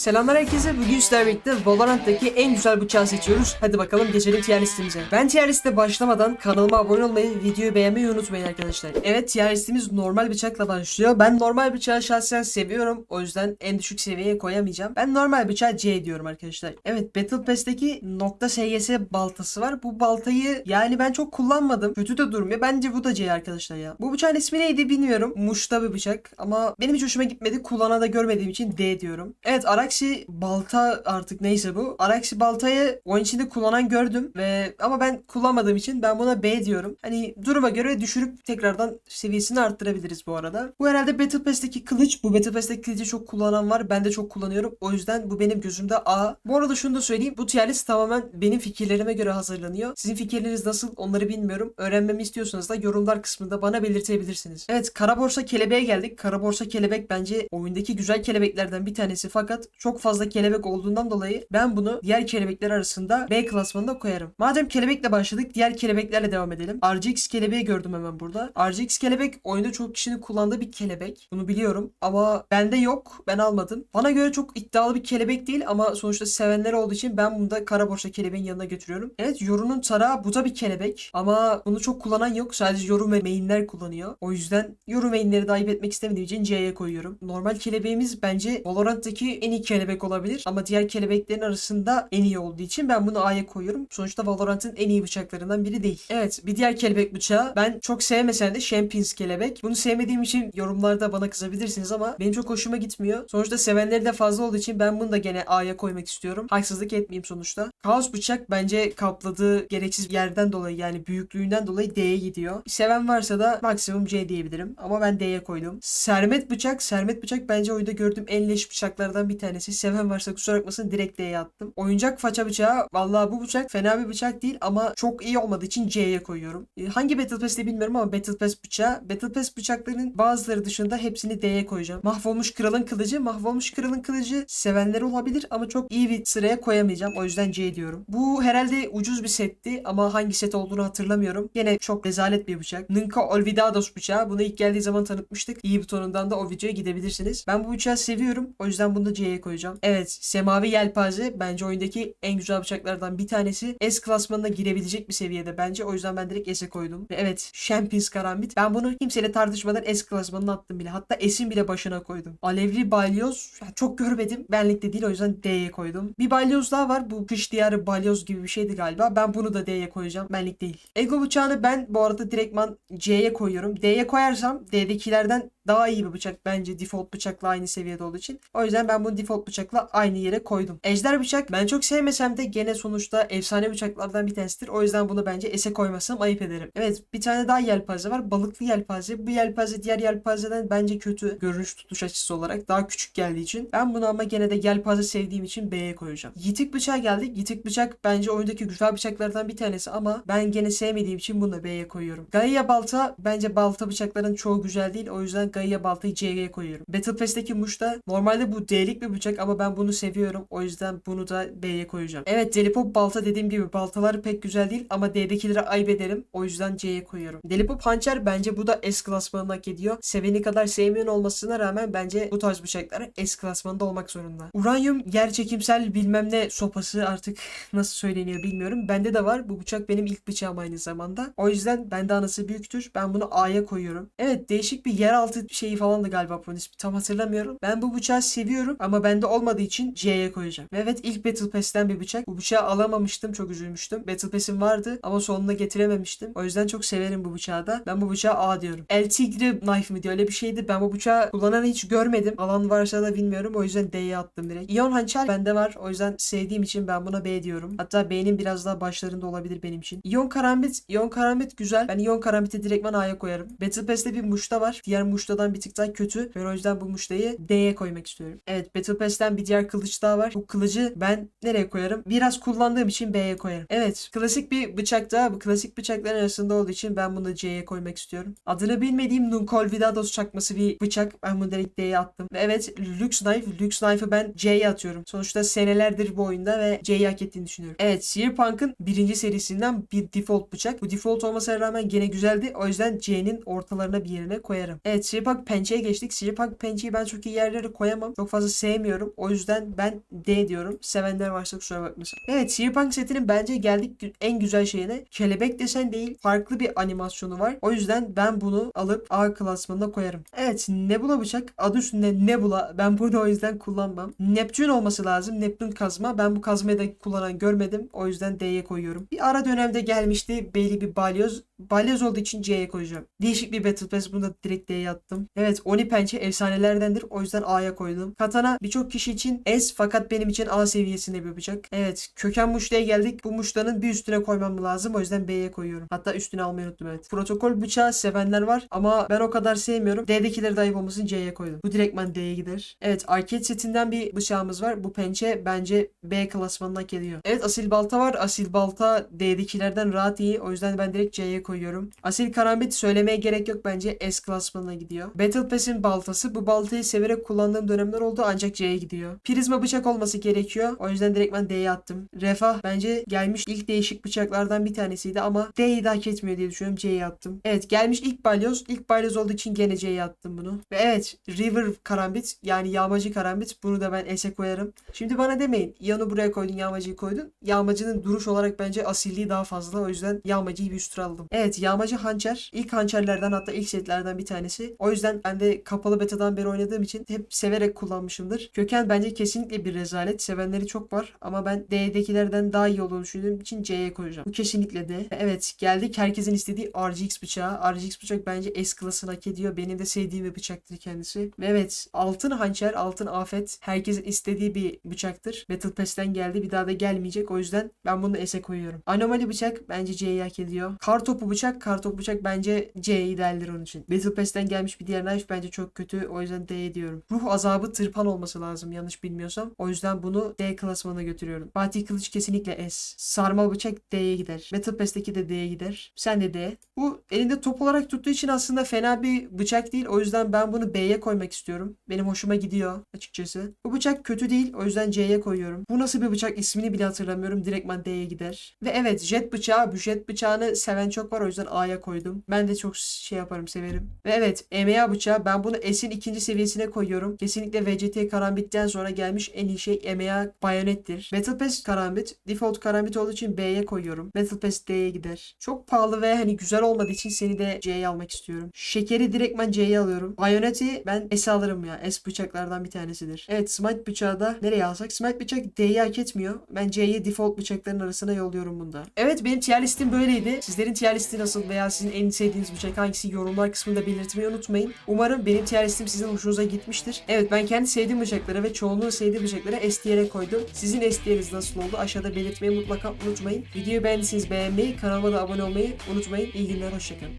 Selamlar herkese. Bugün sizlerle birlikte Valorant'taki en güzel bıçağı seçiyoruz. Hadi bakalım geçelim tier listemize. Ben tier liste başlamadan kanalıma abone olmayı, videoyu beğenmeyi unutmayın arkadaşlar. Evet tier listemiz normal bıçakla başlıyor. Ben normal bıçağı şahsen seviyorum. O yüzden en düşük seviyeye koyamayacağım. Ben normal bıçağı C diyorum arkadaşlar. Evet Battle Pass'teki nokta SYS baltası var. Bu baltayı yani ben çok kullanmadım. Kötü de durmuyor. Bence bu da C arkadaşlar ya. Bu bıçağın ismi neydi bilmiyorum. Muş'ta bir bıçak ama benim hiç hoşuma gitmedi. Kullana da görmediğim için D diyorum. Evet Araxi balta artık neyse bu. Araxi baltayı oyun içinde kullanan gördüm ve ama ben kullanmadığım için ben buna B diyorum. Hani duruma göre düşürüp tekrardan seviyesini arttırabiliriz bu arada. Bu herhalde Battle Pass'teki kılıç. Bu Battle Pass'teki kılıcı çok kullanan var. Ben de çok kullanıyorum. O yüzden bu benim gözümde A. Bu arada şunu da söyleyeyim. Bu tier list tamamen benim fikirlerime göre hazırlanıyor. Sizin fikirleriniz nasıl onları bilmiyorum. Öğrenmemi istiyorsanız da yorumlar kısmında bana belirtebilirsiniz. Evet kara borsa kelebeğe geldik. Kara borsa kelebek bence oyundaki güzel kelebeklerden bir tanesi fakat çok fazla kelebek olduğundan dolayı ben bunu diğer kelebekler arasında B klasmanına koyarım. Madem kelebekle başladık diğer kelebeklerle devam edelim. RGX kelebeği gördüm hemen burada. RGX kelebek oyunda çok kişinin kullandığı bir kelebek. Bunu biliyorum ama bende yok. Ben almadım. Bana göre çok iddialı bir kelebek değil ama sonuçta sevenler olduğu için ben bunu da kara borsa kelebeğin yanına götürüyorum. Evet Yoru'nun tarağı bu da bir kelebek ama bunu çok kullanan yok. Sadece Yoru ve mainler kullanıyor. O yüzden Yoru mainleri de ayıp etmek istemediğim için C'ye koyuyorum. Normal kelebeğimiz bence Valorant'taki en iyi kelebek olabilir ama diğer kelebeklerin arasında en iyi olduğu için ben bunu A'ya koyuyorum. Sonuçta Valorant'ın en iyi bıçaklarından biri değil. Evet bir diğer kelebek bıçağı ben çok sevmesem de Champions kelebek. Bunu sevmediğim için yorumlarda bana kızabilirsiniz ama benim çok hoşuma gitmiyor. Sonuçta sevenleri de fazla olduğu için ben bunu da gene A'ya koymak istiyorum. Haksızlık etmeyeyim sonuçta. Kaos bıçak bence kapladığı gereksiz yerden dolayı yani büyüklüğünden dolayı D'ye gidiyor. Seven varsa da maksimum C diyebilirim. Ama ben D'ye koydum. Sermet bıçak. Sermet bıçak bence oyunda gördüğüm en leş bıçaklardan bir tanesi. Seven varsa kusura bakmasın direkt D'ye attım. Oyuncak faça bıçağı. Vallahi bu bıçak fena bir bıçak değil ama çok iyi olmadığı için C'ye koyuyorum. E, Hangi Battle Pass'te bilmiyorum ama Battle Pass bıçağı. Battle Pass bıçaklarının bazıları dışında hepsini D'ye koyacağım. Mahvolmuş kralın kılıcı. Mahvolmuş kralın kılıcı sevenler olabilir ama çok iyi bir sıraya koyamayacağım. O yüzden C diyorum. Bu herhalde ucuz bir setti ama hangi set olduğunu hatırlamıyorum. Yine çok rezalet bir bıçak. Nunca Olvidados bıçağı. Bunu ilk geldiği zaman tanıtmıştık. İyi butonundan da o videoya gidebilirsiniz. Ben bu bıçağı seviyorum. O yüzden bunu da C'ye koyacağım. Evet. Semavi yelpaze bence oyundaki en güzel bıçaklardan bir tanesi. S klasmanına girebilecek bir seviyede bence. O yüzden ben direkt S'e koydum. Ve evet. Champions Karambit. Ben bunu kimseyle tartışmadan S klasmanına attım bile. Hatta S'in bile başına koydum. Alevli balyoz. ya Çok görmedim. Benlikte değil. O yüzden D'ye koydum. Bir balyoz daha var. Bu kış diyarı balyoz gibi bir şeydi galiba. Ben bunu da D'ye koyacağım. Benlik değil. Ego bıçağını ben bu arada direktman C'ye koyuyorum. D'ye koyarsam D'dekilerden daha iyi bir bıçak bence default bıçakla aynı seviyede olduğu için. O yüzden ben bunu default bıçakla aynı yere koydum. Ejder bıçak ben çok sevmesem de gene sonuçta efsane bıçaklardan bir tanesidir. O yüzden bunu bence S'e koymasam ayıp ederim. Evet bir tane daha yelpaze var. Balıklı yelpaze. Bu yelpaze diğer yelpazeden bence kötü görünüş tutuş açısı olarak daha küçük geldiği için. Ben bunu ama gene de yelpaze sevdiğim için B'ye koyacağım. Yitik bıçağı geldik. Yitik bıçak bence oyundaki güzel bıçaklardan bir tanesi ama ben gene sevmediğim için bunu da B'ye koyuyorum. Gaia balta bence balta bıçakların çoğu güzel değil. O yüzden Gaia baltayı C'ye koyuyorum. Battle Pass'teki muş da normalde bu D'lik bir bıçak ama ben bunu seviyorum. O yüzden bunu da B'ye koyacağım. Evet Delipop balta dediğim gibi baltalar pek güzel değil ama D'dekilere ayıp ederim. O yüzden C'ye koyuyorum. Delipop hançer bence bu da S klasmanını hak ediyor. Seveni kadar sevmeyen olmasına rağmen bence bu tarz bıçaklar S klasmanında olmak zorunda. Uranyum yer çekimsel bilmem ne sopası artık nasıl söyleniyor bilmiyorum. Bende de var. Bu bıçak benim ilk bıçağım aynı zamanda. O yüzden bende anası büyüktür. Ben bunu A'ya koyuyorum. Evet değişik bir yeraltı şeyi falan da galiba bunun ismi. Tam hatırlamıyorum. Ben bu bıçağı seviyorum ama bende olmadığı için C'ye koyacağım. Ve evet ilk Battle Pass'ten bir bıçak. Bu bıçağı alamamıştım. Çok üzülmüştüm. Battle Pass'im vardı ama sonuna getirememiştim. O yüzden çok severim bu bıçağı da. Ben bu bıçağı A diyorum. El Tigre Knife mi diyor öyle bir şeydi. Ben bu bıçağı kullananı hiç görmedim. Alan varsa da bilmiyorum. O yüzden D'ye attım direkt. İyon hançer bende var. O yüzden sevdiğim için ben buna B diyorum. Hatta B'nin biraz daha başlarında olabilir benim için. İyon karambit. İyon karambit güzel. Ben İyon karambiti direktman A'ya koyarım. Battle Pass'te bir muşta var. Diğer muştadan bir tık daha kötü. Ben o yüzden bu muştayı D'ye koymak istiyorum. Evet Battle Pass'ten bir diğer kılıç daha var. Bu kılıcı ben nereye koyarım? Biraz kullandığım için B'ye koyarım. Evet klasik bir bıçak daha. Bu klasik bıçakların arasında olduğu için ben bunu C'ye koymak istiyorum. Adını bilmediğim Nuncolvidados çakması bir bıçak. Ben bunu direkt D'ye attım. Ve evet Lux Knife. Lux Knife'ı ben C'ye atıyorum. Sonuçta senelerdir bu oyunda ve C'yi hak ettiğini düşünüyorum. Evet Cyberpunk'ın birinci serisinden bir default bıçak. Bu default olmasına rağmen gene güzeldi. O yüzden C'nin ortalarına bir yerine koyarım. Evet Siripak pençeye geçtik. Siripak pençeyi ben çok iyi yerlere koyamam. Çok fazla sevmiyorum. O yüzden ben D diyorum. Sevenler varsa kusura bakmasın. Evet Siripak setinin bence geldik en güzel şeyine. Kelebek desen değil. Farklı bir animasyonu var. O yüzden ben bunu alıp A klasmanına koyarım. Evet Nebula bıçak. Adı üstünde Nebula. Ben bunu o yüzden kullanmam. Neptün olması lazım. Neptün kazma. Ben bu kazmayı da kullanan görmedim. O yüzden D'ye koyuyorum. Bir ara dönemde gelmişti. Belli bir balyoz. Balyoz olduğu için C'ye koyacağım. Değişik bir Battle Pass. Bunu da direkt D'ye attım. Evet Oni pençe efsanelerdendir. O yüzden A'ya koydum. Katana birçok kişi için S fakat benim için A seviyesinde bir bıçak. Evet köken muşlaya geldik. Bu muşlanın bir üstüne koymam lazım. O yüzden B'ye koyuyorum. Hatta üstüne almayı unuttum evet. Protokol bıçağı sevenler var ama ben o kadar sevmiyorum. D'dekileri de ayıp C'ye koydum. Bu direktman D'ye gider. Evet arcade setinden bir bıçağımız var. Bu pençe bence B klasmanına geliyor. Evet asil balta var. Asil balta D'dekilerden rahat iyi. O yüzden ben direkt C'ye koyuyorum. Asil karambit söylemeye gerek yok bence S klasmanına gidiyor. Battle Pass'in baltası. Bu baltayı severek kullandığım dönemler oldu ancak C'ye gidiyor. Prizma bıçak olması gerekiyor. O yüzden direkt ben D'ye attım. Refah bence gelmiş ilk değişik bıçaklardan bir tanesiydi ama D'yi de hak etmiyor diye düşünüyorum. C'ye attım. Evet gelmiş ilk balyoz. İlk balyoz olduğu için gene C'ye attım bunu. Ve evet River karambit yani yağmacı karambit. Bunu da ben S'e koyarım. Şimdi bana demeyin. Yanı buraya koydun yağmacıyı koydun. Yağmacının duruş olarak bence asilliği daha fazla. O yüzden yağmacıyı bir üstüne aldım. Evet yağmacı hançer. İlk hançerlerden hatta ilk setlerden bir tanesi. O yüzden ben de kapalı betadan beri oynadığım için hep severek kullanmışımdır. Köken bence kesinlikle bir rezalet. Sevenleri çok var ama ben D'dekilerden daha iyi olduğunu düşündüğüm için C'ye koyacağım. Bu kesinlikle D. Evet geldik herkesin istediği RGX bıçağı. RGX bıçak bence S klasını hak ediyor. Benim de sevdiğim bir bıçaktır kendisi. Ve evet altın hançer, altın afet herkesin istediği bir bıçaktır. Battle Pass'ten geldi. Bir daha da gelmeyecek. O yüzden ben bunu S'e koyuyorum. Anomali bıçak bence C'yi hak ediyor. Kar topu bıçak, kar topu bıçak bence C idealdir onun için. Battle Pass'ten gelmiş bir diğer knife bence çok kötü. O yüzden D diyorum. Ruh azabı tırpan olması lazım yanlış bilmiyorsam. O yüzden bunu D klasmanına götürüyorum. Fatih Kılıç kesinlikle S. Sarma bıçak D'ye gider. Battle Pass'teki de D'ye gider. Sen de D. Bu elinde top olarak tuttuğu için aslında fena bir bıçak değil. O yüzden ben bunu B'ye koymak istiyorum. Benim hoşuma gidiyor açıkçası. Bu bıçak kötü değil. O yüzden C'ye koyuyorum. Bu nasıl bir bıçak ismini bile hatırlamıyorum. Direktman D'ye gider. Ve evet jet bıçağı. Bu jet bıçağını seven çok var. O yüzden A'ya koydum. Ben de çok şey yaparım severim. Ve evet EMA bıçağı. Ben bunu S'in ikinci seviyesine koyuyorum. Kesinlikle VCT karambitten sonra gelmiş en iyi şey EMA bayonettir. Battle Pass karambit. Default karambit olduğu için B'ye koyuyorum. Battle Pass D'ye gider. Çok pahalı ve hani güzel olmadığı için seni de C'ye almak istiyorum. Şekeri direktman C'ye alıyorum. Bayoneti ben S alırım ya. S bıçaklardan bir tanesidir. Evet Smite bıçağı da nereye alsak? Smite bıçak D'yi hak etmiyor. Ben C'yi default bıçakların arasına yolluyorum bunda. Evet benim tier listim böyleydi. Sizlerin tier listi nasıl veya sizin en sevdiğiniz bıçak hangisi yorumlar kısmında belirtmeyi unutmayın. Umarım benim tier listim sizin hoşunuza gitmiştir. Evet ben kendi sevdiğim bıçaklara ve çoğunluğun sevdiği bıçaklara S tier'e koydum. Sizin S tier'iniz nasıl oldu? Aşağıda belirtmeyi mutlaka unutmayın. Videoyu beğendiyseniz beğenmeyi, kanalıma da abone olmayı unutmayın. İyi günler, hoşçakalın.